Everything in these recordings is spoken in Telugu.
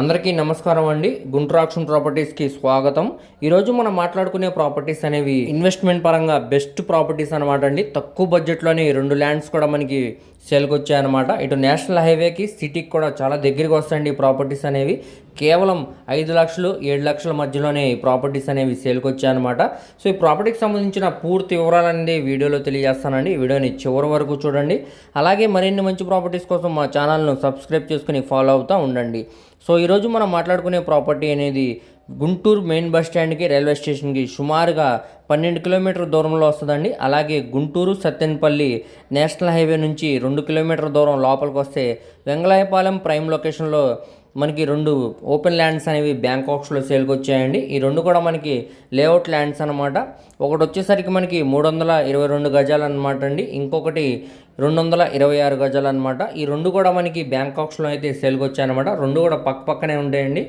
అందరికీ నమస్కారం అండి. గుంట్రాక్షన్ ప్రాపర్టీస్కి స్వాగతం. ఈరోజు మనం మాట్లాడుకునే ప్రాపర్టీస్ అనేవి ఇన్వెస్ట్మెంట్ పరంగా బెస్ట్ ప్రాపర్టీస్ అనమాట అండి. తక్కువ బడ్జెట్లోనే రెండు ల్యాండ్స్ కూడా మనకి సేల్కి వచ్చాయన్నమాట. ఇటు నేషనల్ హైవేకి సిటీకి కూడా చాలా దగ్గరికి వస్తాయండి ఈ ప్రాపర్టీస్ అనేవి. కేవలం ఐదు లక్షలు ఏడు లక్షల మధ్యలోనే ఈ ప్రాపర్టీస్ అనేవి సేల్కి వచ్చాయన్నమాట సో ఈ ప్రాపర్టీకి సంబంధించిన పూర్తి వివరాలు అనేది వీడియోలో తెలియజేస్తానండి. వీడియోని చివరి వరకు చూడండి. అలాగే మరిన్ని మంచి ప్రాపర్టీస్ కోసం మా ఛానల్ను సబ్స్క్రైబ్ చేసుకుని ఫాలో అవుతూ ఉండండి. సో ఈరోజు మనం మాట్లాడుకునే ప్రాపర్టీ అనేది గుంటూరు మెయిన్ బస్ స్టాండ్కి రైల్వే స్టేషన్కి సుమారుగా పన్నెండు కిలోమీటర్ దూరంలో వస్తుందండి. అలాగే గుంటూరు సత్తెనపల్లి నేషనల్ హైవే నుంచి రెండు కిలోమీటర్ దూరం లోపలికి వస్తే వెంగళాయపాలెం ప్రైమ్ లొకేషన్లో మనకి రెండు ఓపెన్ ల్యాండ్స్ అనేవి బ్యాంకాక్స్లో సేల్కి వచ్చాయండి. ఈ రెండు కూడా మనకి లేఅవుట్ ల్యాండ్స్ అనమాట ఒకటి వచ్చేసరికి మనకి మూడు వందల ఇరవై రెండు గజాలు అనమాట అండి. ఇంకొకటి రెండు వందల ఇరవై ఆరు గజాలు అనమాట ఈ రెండు కూడా మనకి బ్యాంకాక్స్లో అయితే సేల్కి వచ్చాయన్నమాట. రెండు కూడా పక్క పక్కనే ఉంటాయండి.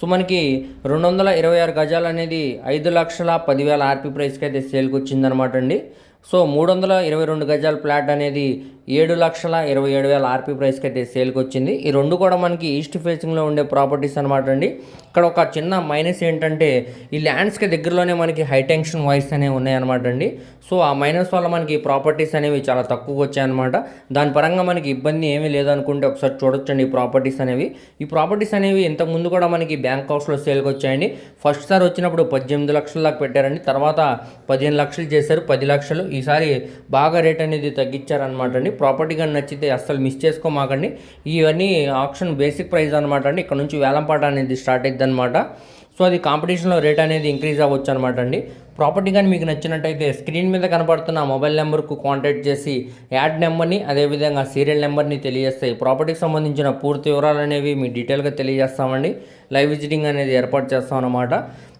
సో మనకి రెండు వందల ఇరవై ఆరు గజాలు అనేది ఐదు లక్షల పదివేల ఆర్పీ ప్రైస్కి అయితే సేల్కి వచ్చిందనమాట అండి. సో మూడు వందల ఇరవై రెండు గజాల ప్లాట్ అనేది ఏడు లక్షల ఇరవై ఏడు వేల ఆర్పీ ప్రైస్కి అయితే సేల్కి వచ్చింది ఈ రెండు కూడా మనకి ఈస్ట్ ఫేసింగ్లో ఉండే ప్రాపర్టీస్ అనమాట అండి. ఇక్కడ ఒక చిన్న మైనస్ ఏంటంటే ఈ ల్యాండ్స్కి దగ్గరలోనే మనకి హై టెన్షన్ వాయిస్ అనేవి ఉన్నాయన్నమాట అండి. సో ఆ మైనస్ వల్ల మనకి ప్రాపర్టీస్ అనేవి చాలా తక్కువగా వచ్చాయన్నమాట. దాని పరంగా మనకి ఇబ్బంది ఏమీ లేదనుకుంటే ఒకసారి చూడొచ్చండి ఈ ప్రాపర్టీస్ అనేవి. ఈ ప్రాపర్టీస్ అనేవి ఇంతకు ముందు కూడా మనకి బ్యాంక్ హౌస్లో సేల్కి వచ్చాయండి ఫస్ట్ సార్ వచ్చినప్పుడు పద్దెనిమిది లక్షల దాకా పెట్టారండి. తర్వాత పదిహేను లక్షలు చేశారు పది లక్షలు. ఈసారి బాగా రేట్ అనేది తగ్గించారనమాట అండి. ప్రాపర్టీ కానీ నచ్చితే అస్సలు మిస్ చేసుకోమాకండి. ఇవన్నీ ఆప్షన్ బేసిక్ ప్రైస్ అనమాట అండి. ఇక్కడ నుంచి వేలంపాట అనేది స్టార్ట్ అయింది అనమాట సో అది కాంపిటీషన్లో రేట్ అనేది ఇంక్రీజ్ అవ్వచ్చు అనమాట అండి. ప్రాపర్టీ కానీ మీకు నచ్చినట్టయితే స్క్రీన్ మీద కనపడుతున్న మొబైల్ నెంబర్కు కాంటాక్ట్ చేసి యాడ్ నెంబర్ని అదేవిధంగా సీరియల్ నెంబర్ని తెలియజేస్తాయి ప్రాపర్టీకి సంబంధించిన పూర్తి వివరాలు అనేవి మీ డీటెయిల్గా తెలియజేస్తామండి. లైవ్ విజిటింగ్ అనేది ఏర్పాటు చేస్తామన్నమాట.